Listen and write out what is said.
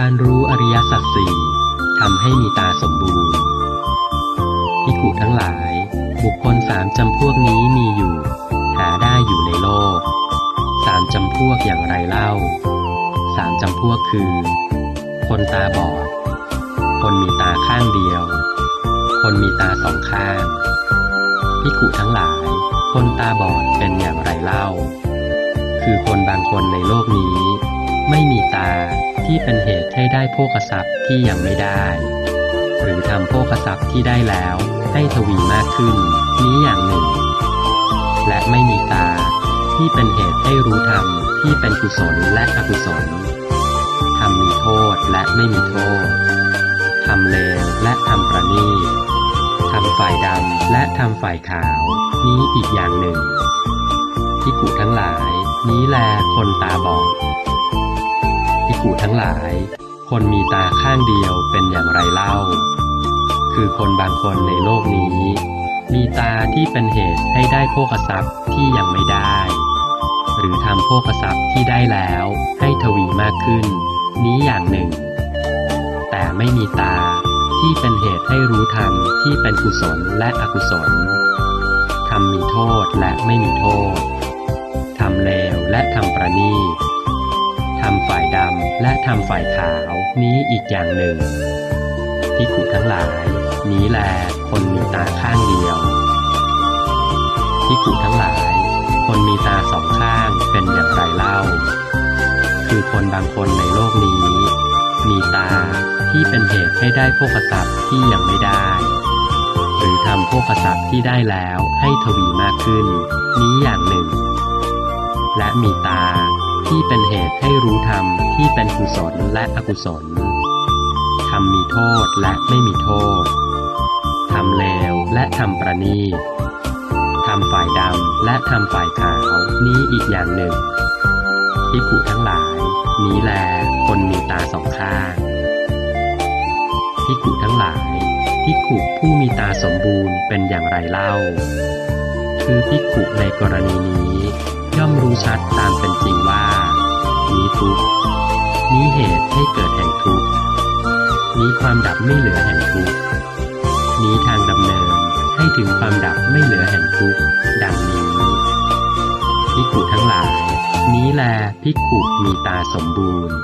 การรู้อริยสัจสี่ทำให้มีตาสมบูรณ์พิกุทั้งหลาย บุคคลสามจำพวกนี้มีอยู่ หาได้อยู่ในโลก สามจำพวกอย่างไรเล่า สามจำพวกคือ คนตาบอด คนมีตาข้างเดียว คนมีตาสองข้างพิกุทั้งหลาย คนตาบอดเป็นอย่างไรเล่า คือคนบางคนในโลกนี้ ไม่มีตาที่เป็นเหตุให้ได้โภคทรัพย์ที่ยังไม่ได้ หรือทำโภคทรัพย์ที่ได้แล้วให้ทวีมากขึ้น นี้อย่างหนึ่ง และไม่มีตาที่เป็นเหตุให้รู้ธรรมที่เป็นกุศลและอกุศลทำมีโทษและไม่มีโทษทำเลวและทำประณีตทำฝ่ายดำและทำฝ่ายขาว นี้อีกอย่างหนึ่งที่กุทั้งหลาย นี้แลคนตาบอด พิกุทั้งหลาย คนมีตาข้างเดียวเป็นอย่างไรเล่า คือคนบางคนในโลกนี้ มีตาที่เป็นเหตุให้ได้โภคทรัพย์ที่ยังไม่ได้ หรือทำโภคทรัพย์ที่ได้แล้วให้ทวีมากขึ้น นี้อย่างหนึ่ง แต่ไม่มีตาที่เป็นเหตุให้รู้ธรรมที่เป็นกุศลและอกุศลทำมีโทษและไม่มีโทษทำเลวและทำประณีตำและทำฝ่ายขาวนี้อีกอย่างหนึ่งพิกุทั้งหลาย นี้แลคนมีตาข้างเดียวพิกุทั้งหลาย คนมีตาสองข้างเป็นอย่างไรเล่า คือคนบางคนในโลกนี้ มีตาที่เป็นเหตุให้ได้โภคทรัพย์ที่ยังไม่ได้ หรือทำโภคทรัพย์ที่ได้แล้วให้ทวีมากขึ้น นี้อย่างหนึ่ง และมีตา ที่เป็นเหตุให้รู้ธรรมที่เป็นกุศลและอกุศลทำมีโทษและไม่มีโทษทำเลวและทำประณีตทำฝ่ายดำและทำฝ่ายขาวนี้อีกอย่างหนึ่งพิกุทั้งหลาย นี้แลคนมีตาสองข้างพิกุทั้งหลายพิกุผู้มีตาสมบูรณ์เป็นอย่างไรเล่า คือพิกุในกรณีนี้ย่อมรู้ชัดตามเป็นจริง นี้ทุกนี้เหตุให้เกิดแห่งทุกนี้ความดับไม่เหลือแห่งทุกนี้ทางดำเนินให้ถึงความดับไม่เหลือแห่งทุกดังนี้พิกุทั้งหลาย นี้แลพิกุมีตาสมบูรณ์